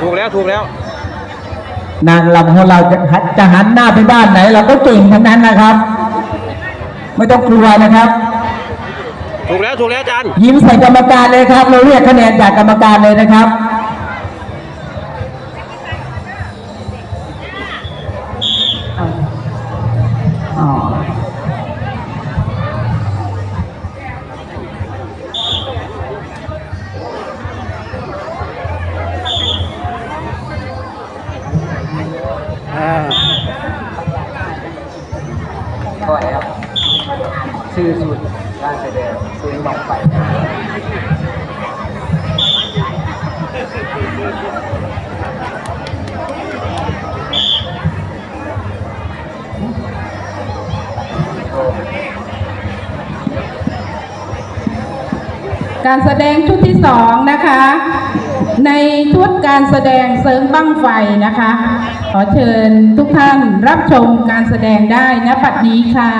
ถูกแล้วถูกแล้ว นางรำของเราจะหันจะหันหน้าไปด้านไหน เราก็เก่งทั้งนั้นนะครับ ไม่ต้องกลัวนะครับ ถูกแล้วถูกแล้วอาจารย์ยิ้มใส่กรรมการเลยครับ เราเรียกคะแนนจากกรรมการเลยนะครับ อ๋อ ก็แอปชื่อสุดการแสดงซื้อบังไป การแสดงชุดที่สองนะคะ ในชุดการแสดงเสริมบั้งไฟนะคะ ขอเชิญทุกท่านรับชมการแสดงได้ณบัดนี้ค่ะ